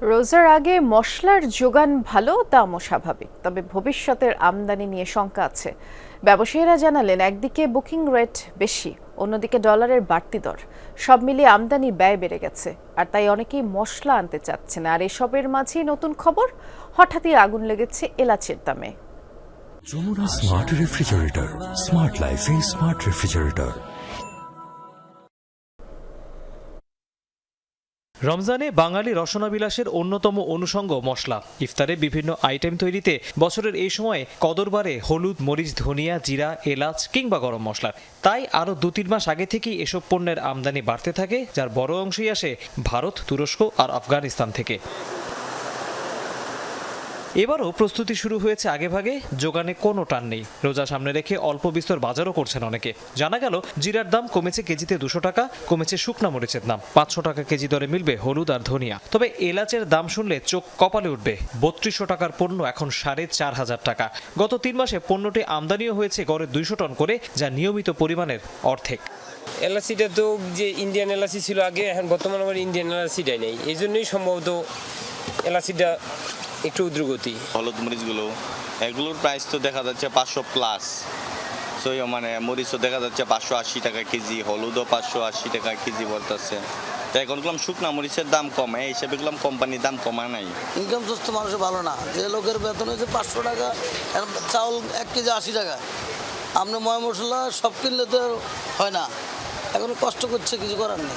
রোজার আগে মশলার যোগান ভালো দামও স্বাভাবিক তবে ভবিষ্যতের আমদানি নিয়ে শঙ্কা আছে। ব্যবসায়ীরা জানালেন, একদিকে বুকিং রেট বেশি, অন্যদিকে ডলারের বাড়তি দর। সব মিলিয়ে আমদানি ব্যয় বেড়ে গেছে, আর তাই অনেকেই মশলা আনতে চাচ্ছেন আর এসবের মাঝেই নতুন খবর, হঠাৎই আগুন লেগেছে এলাচের দামে। Jamuna smart refrigerator smart life smart refrigerator রমজানে বাঙালি রসনাবিলাসের অন্যতম অনুষঙ্গ মশলা। ইফতারে বিভিন্ন আইটেম তৈরিতে বছরের এই সময়ে কদরবারে হলুদ, মরিচ, ধনিয়া, জিরা, এলাচ কিংবা গরম মশলা। তাই আরও দু তিন মাস আগে থেকেই এসব পণ্যের আমদানি বাড়তে থাকে, যার বড় অংশই আসে ভারত, তুরস্ক আর আফগানিস্তান থেকে। এবারও প্রস্তুতি শুরু হয়েছে আগেভাগে, যোগানে কোনো টান নেই। রোজা সামনে রেখে অল্প বিস্তর বাজারও করছেন অনেকে। জানা গেল, জিরার দাম কমেছে কেজিতে দুশো টাকা, কমেছে শুকনা মরিচের দাম। পাঁচশো টাকা কেজি দরে মিলবে হলুদ আর ধনিয়া। তবে এলাচের দাম শুনলে চোখ কপালে উঠবে। বত্রিশশো টাকার পণ্য এখন সাড়ে চার হাজার টাকা। গত তিন মাসে পণ্যটি আমদানিও হয়েছে গড়ে দুইশো টন করে, যা নিয়মিত পরিমাণের অর্ধেক। এলআসিটা তো যে ইন্ডিয়ান এলআসি ছিল আগে, এখন বর্তমানে আমার ইন্ডিয়ান এলআসিটাই নেই। এই জন্যই সম্ভবত এলআসিটা একটু উদ্রগতি হলুদ মরিচগুলো এগুলোর প্রাইস তো দেখা যাচ্ছে পাঁচশো প্লাস সো মানে মরিচও দেখা যাচ্ছে পাঁচশো আশি টাকা কেজি হলুদও পাঁচশো আশি টাকা কেজি বলতেছে। তো এখন গেলাম শুকনা মরিচের দাম কমে এই হিসেবে গেলাম কোম্পানির দাম কমা নাই। ইনকাম সোর্স তো মানুষের ভালো না। যে লোকের বেতন হয়েছে পাঁচশো টাকা চাউল এক কেজি আশি টাকা। আপনি ময় মশলা সব কিনলে তো হয় না। এখন কষ্ট করছে কিছু করার নেই।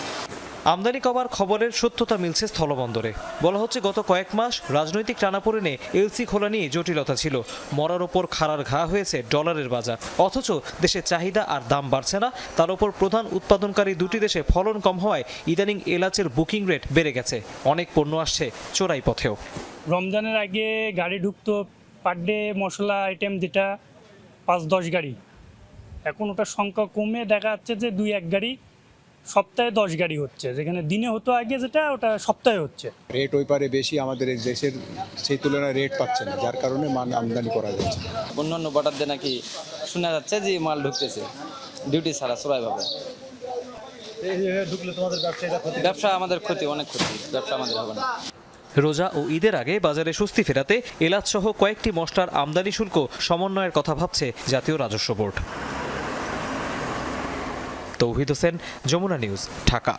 আমদানি কমার খবরের সত্যতা মিলছে স্থলবন্দরে। বলা হচ্ছে, গত কয়েক মাস রাজনৈতিক টানাপোড়েনে এলসি খোলা নিয়ে জটিলতা ছিল। মরার ওপর খাড়ার ঘা হয়েছে ডলারের বাজার। অথচ দেশের চাহিদা আর দাম বাড়ছে না। তার ওপর প্রধান উৎপাদনকারী দুটি দেশে ফলন কম হওয়ায় ইদানিং এলাচের বুকিং রেট বেড়ে গেছে। অনেক পণ্য আসছে চোরাই পথেও। রমজানের আগে গাড়ি ঢুকতো পার ডে মশলা আইটেম যেটা পাঁচ দশ গাড়ি। এখন ওটার সংখ্যা কমে দেখা যাচ্ছে যে দুই এক গাড়ি সপ্তাহে দশ গাড়ি হচ্ছে। যেখানে দিনে হতো আগে যেটা ওটা সপ্তাহে হচ্ছে। রেট ওই পারে বেশি আমাদের এই দেশের সেই তুলনায় রেট পাচ্ছে না যার কারণে মাল আমদানি করা যাচ্ছে। অন্যান্য বর্ডার নাকি শোনা যাচ্ছে যে মাল ঢুকতেছে ডিউটি ছাড়া সবাই ভাবে। ব্যবসা আমাদের ক্ষতি অনেক ক্ষতি ব্যবসা আমাদের হবে না। রোজা ও ঈদের আগে বাজারে স্বস্তি ফেরাতে এলাচ সহ কয়েকটি মশলার আমদানি শুল্ক সমন্বয়ের কথা ভাবছে জাতীয় রাজস্ব বোর্ড। তৌহিদ হোসেন যমুনা নিউজ ঢাকা।